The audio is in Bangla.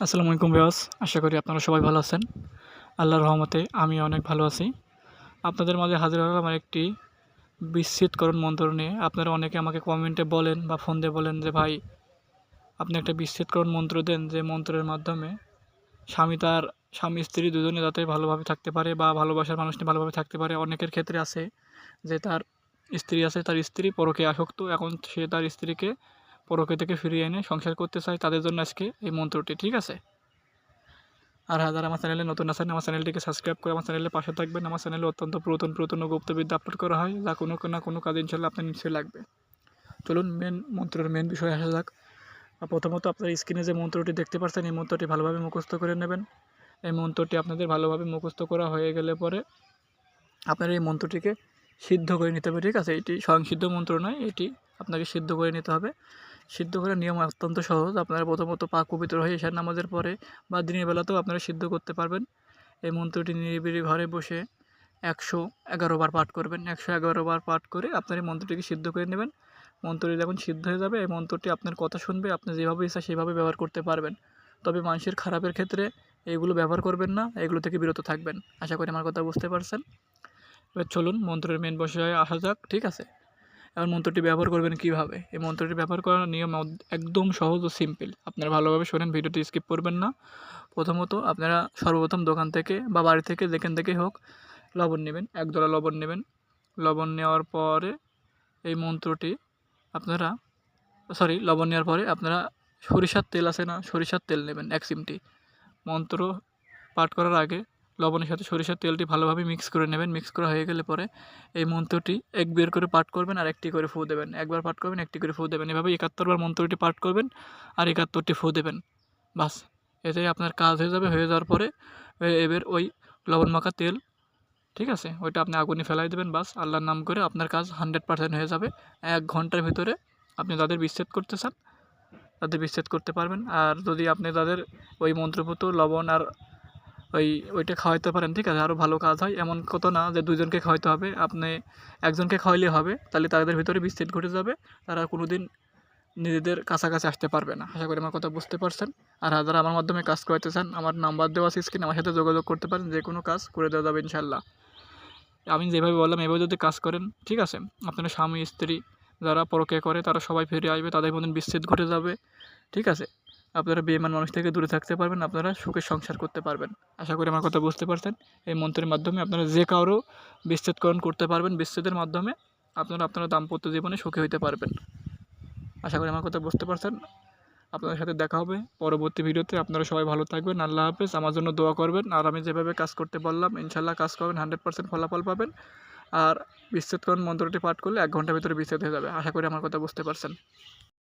আসসালামু আলাইকুম রিয়াজ আশা করি আপনারা সবাই ভালো আছেন। আল্লাহর রহমতে আমি অনেক ভালো আছি। আপনাদের মাঝে হাজির হলাম আমার একটি বিচ্ছেদকরণ মন্ত্র নিয়ে। আপনারা অনেকে আমাকে কমেন্টে বলেন বা ফোন দিয়ে বলেন যে, ভাই, আপনি একটা বিচ্ছেদকরণ মন্ত্র দেন যে মন্ত্রের মাধ্যমে স্বামী তার স্বামী, স্ত্রী দুজনে যাতে ভালোভাবে থাকতে পারে বা ভালোবাসার মানুষটি ভালোভাবে থাকতে পারে। অনেকের ক্ষেত্রে আছে যে, তার স্ত্রী আছে, তার স্ত্রী পরকে আসক্ত। এখন সে তার স্ত্রীকে পরকে থেকে ফিরিয়ে এনে সংসার করতে চায় তাদের জন্য আজকে এই মন্ত্রটি, ঠিক আছে? আর হাজার আমার চ্যানেলে নতুন আছেন, আমার চ্যানেলটিকে সাবস্ক্রাইব করে আমার চ্যানেলের পাশে থাকবেন। আমার চ্যানেলে অত্যন্ত পুরাতন পুরাতন গুপ্তবিদ্যা আপলোড করা হয়। যা কোনো না কোনো কাজে ইনশাল্লাহ আপনার নিশ্চয়ই লাগবে। চলুন মেন মন্ত্রের মেন বিষয় আসা যাক। প্রথমত আপনার স্ক্রিনে যে মন্ত্রটি দেখতে পাচ্ছেন, এই মন্ত্রটি ভালোভাবে মুখস্থ করে নেবেন। এই মন্ত্রটি আপনাদের ভালোভাবে মুখস্থ করা হয়ে গেলে পরে আপনার এই মন্ত্রটিকে সিদ্ধ করে নিতে হবে, ঠিক আছে? এটি স্বয়ংসিদ্ধ মন্ত্র নয়, এটি আপনাকে সিদ্ধ করে নিতে হবে। সিদ্ধ করার নিয়ম অত্যন্ত সহজ। আপনারা প্রথমত পাক পবিত্র হয়ে ঈশান নামাজের পরে বা দিনের বেলাতেও আপনারা সিদ্ধ করতে পারবেন। এই মন্ত্রটি নিরিবিড়ি ঘরে বসে একশো এগারো বার পাঠ করবেন। একশো এগারো বার পাঠ করে আপনার এই মন্ত্রটিকে সিদ্ধ করে নেবেন। মন্ত্রটি যখন সিদ্ধ হয়ে যাবে, এই মন্ত্রটি আপনার কথা শুনবে, আপনি যেভাবে ইচ্ছা সেভাবে ব্যবহার করতে পারবেন। তবে মানুষের খারাপের ক্ষেত্রে এগুলো ব্যবহার করবেন না, এগুলো থেকে বিরত থাকবেন। আশা করি আমার কথা বুঝতে পারছেন। এবার চলুন মন্ত্রের মেন বিষয়ে আসা যাক, ঠিক আছে? এবার মন্ত্রটি ব্যবহার করবেন কীভাবে? এই মন্ত্রটি ব্যবহার করার নিয়ম একদম সহজ ও সিম্পল আপনারা ভালোভাবে শোনেন, ভিডিওটি স্কিপ করবেন না। প্রথমত আপনারা সর্বপ্রথম দোকান থেকে বা বাড়ি থেকে যেখান থেকে হোক লবণ নেবেন এক ডলা লবণ নেবেন। লবণ নেওয়ার পরে এই মন্ত্রটি আপনারা সরি লবণ নেওয়ার পরে আপনারা সরিষার তেল আছে না, সরিষার তেল নেবেন, এক চিমটি। মন্ত্র পাঠ করার আগে লবণের সাথে সরিষার তেলটি ভালোভাবে মিক্স করে নেবেন। মিক্স করা হয়ে গেলে পরে এই মন্ত্রটি এক বের করে পাঠ করবেন আর একটি করে ফু দেবেন। একবার পাঠ করবেন, একটি করে ফু দেবেন। এভাবে একাত্তরবার মন্ত্রটি পাঠ করবেন আর একাত্তরটি ফু দেবেন। বাস, এটাই আপনার কাজ হয়ে যাবে। হয়ে যাওয়ার পরে এবার ওই লবণ মাখা তেল, ঠিক আছে? ওইটা আপনি আগুনে ফেলাই দেবেন। বাস, আল্লাহর নাম করে আপনার কাজ হান্ড্রেড পার্সেন্ট হয়ে যাবে। এক ঘণ্টার ভিতরে আপনি তাদের বিচ্ছেদ করতে চান, তাদের বিচ্ছেদ করতে পারবেন। আর যদি আপনি তাদের ওই মন্ত্রপুত লবণ আর ওই, ওইটা খাওয়াইতে পারেন, ঠিক আছে? আরও ভালো কাজ হয়। এমন কত না যে দুজনকে খাওয়াইতে হবে। আপনি একজনকে খাওয়াইলে হবে, তাহলে তাদের ভিতরে বিচ্ছেদ ঘটে যাবে। তারা কোনো দিন নিজেদের কাছাকাছি আসতে পারবে না। আশা করি আমার কথা বুঝতে পারছেন। আর যারা আমার মাধ্যমে কাজ করাতে চান, আমার নাম্বার দেওয়া আছে স্ক্রিনে, আমার সাথে যোগাযোগ করতে পারেন। যে কোনো কাজ করে দেওয়া যাবে ইনশাল্লাহ আমি যেভাবে বললাম, এভাবে যদি কাজ করেন, ঠিক আছে? আপনার স্বামী, স্ত্রী যারা পরকে করে, তারা সবাই ফিরে আসবে, তাদের মধ্যে বিচ্ছেদ ঘটে যাবে, ঠিক আছে? আপনারা বেমান মানুষ থেকে দূরে থাকতে পারবেন, আপনারা সুখে সংসার করতে পারবেন। আশা করি আমার কথা বুঝতে পারছেন। এই মন্ত্রের মাধ্যমে আপনারা যে কারও বিচ্ছেদকরণ করতে পারবেন, বিচ্ছেদের মাধ্যমে আপনারা আপনারা দাম্পত্য জীবনে সুখী হতে পারবেন। আশা করি আমার কথা বুঝতে পারছেন। আপনাদের সাথে দেখা হবে পরবর্তী ভিডিওতে। আপনারা সবাই ভালো থাকবেন। আল্লাহ হাফেজ। আমার জন্য দোয়া করবেন। আর আমি যেভাবে কাজ করতে বললাম ইনশাল্লাহ কাজ করবেন, হান্ড্রেড পার্সেন্ট ফলাফল পাবেন। আর বিচ্ছেদকরণ মন্ত্রটি পাঠ করলে এক ঘণ্টার ভিতরে বিচ্ছেদ হয়ে যাবে। আশা করি আমার কথা বুঝতে পারছেন।